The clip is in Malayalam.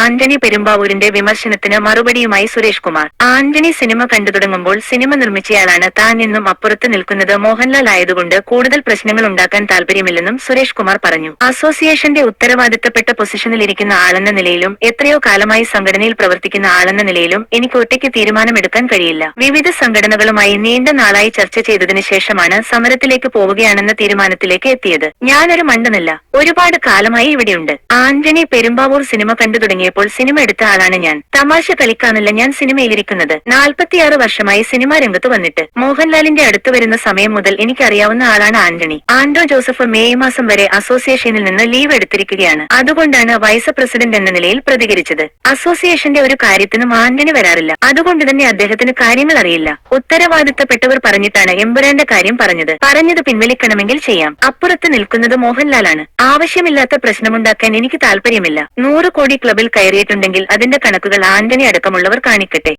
ആന്റണി പെരുമ്പാവൂരിന്റെ വിമർശനത്തിന് മറുപടിയുമായി സുരേഷ് കുമാർ. ആന്റണി സിനിമ കണ്ടു തുടങ്ങുമ്പോൾ സിനിമ നിർമ്മിച്ചയാളാണ് താൻ എന്നും അപ്പുറത്ത് നിൽക്കുന്നത് മോഹൻലാൽ ആയതുകൊണ്ട് കൂടുതൽ പ്രശ്നങ്ങൾ ഉണ്ടാക്കാൻ താല്പര്യമില്ലെന്നും സുരേഷ് കുമാർ പറഞ്ഞു. അസോസിയേഷന്റെ ഉത്തരവാദിത്തപ്പെട്ട പൊസിഷനിലിരിക്കുന്ന ആളെന്ന നിലയിലും എത്രയോ കാലമായി സംഘടനയിൽ പ്രവർത്തിക്കുന്ന ആളെന്ന നിലയിലും എനിക്ക് ഒറ്റയ്ക്ക് തീരുമാനമെടുക്കാൻ കഴിയില്ല. വിവിധ സംഘടനകളുമായി നീണ്ട നാളായി ചർച്ച ചെയ്തതിനു ശേഷമാണ് സമരത്തിലേക്ക് പോവുകയാണെന്ന തീരുമാനത്തിലേക്ക് എത്തിയത്. ഞാനൊരു മണ്ടനല്ല. ഒരുപാട് കാലമായി ഇവിടെയുണ്ട്. ആന്റണി പെരുമ്പാവൂർ സിനിമ കണ്ടു തുടങ്ങിയപ്പോൾ സിനിമ എടുത്ത ആളാണ് ഞാൻ. തമാശ കളിക്കാനല്ല ഞാൻ സിനിമയിലിരിക്കുന്നത്. നാൽപ്പത്തിയാറ് വർഷമായി സിനിമാ രംഗത്ത് വന്നിട്ട്. മോഹൻലാലിന്റെ അടുത്ത് വരുന്ന സമയം മുതൽ എനിക്കറിയാവുന്ന ആളാണ് ആന്റണി. ആന്റോ ജോസഫ് മെയ് മാസം വരെ അസോസിയേഷനിൽ നിന്ന് ലീവ് എടുത്തിരിക്കുകയാണ്. അതുകൊണ്ടാണ് വൈസ് പ്രസിഡന്റ് എന്ന നിലയിൽ പ്രതികരിച്ചത്. അസോസിയേഷന്റെ ഒരു കാര്യത്തിനും ആന്റണി വരാറില്ല. അതുകൊണ്ട് തന്നെ അദ്ദേഹത്തിന് കാര്യങ്ങൾ അറിയില്ല. ഉത്തരവാദിത്തപ്പെട്ടവർ പറഞ്ഞിട്ടാണ് എമ്പുരാന്റെ കാര്യം പറഞ്ഞത്. പറഞ്ഞത് പിൻവലിക്കണമെങ്കിൽ ചെയ്യാം. അപ്പുറത്ത് നിൽക്കുന്നത് മോഹൻലാലാണ്. ആവശ്യമില്ലാത്ത പ്രശ്നമുണ്ടാക്കാൻ എനിക്ക് താല്പര്യമില്ല. നൂറ് കോടി ക്ലബിൽ കയറിയിട്ടുണ്ടെങ്കിൽ അതിന്റെ കണക്കുകൾ ആന്റണി അടക്കമുള്ളവർ കാണിക്കട്ടെ.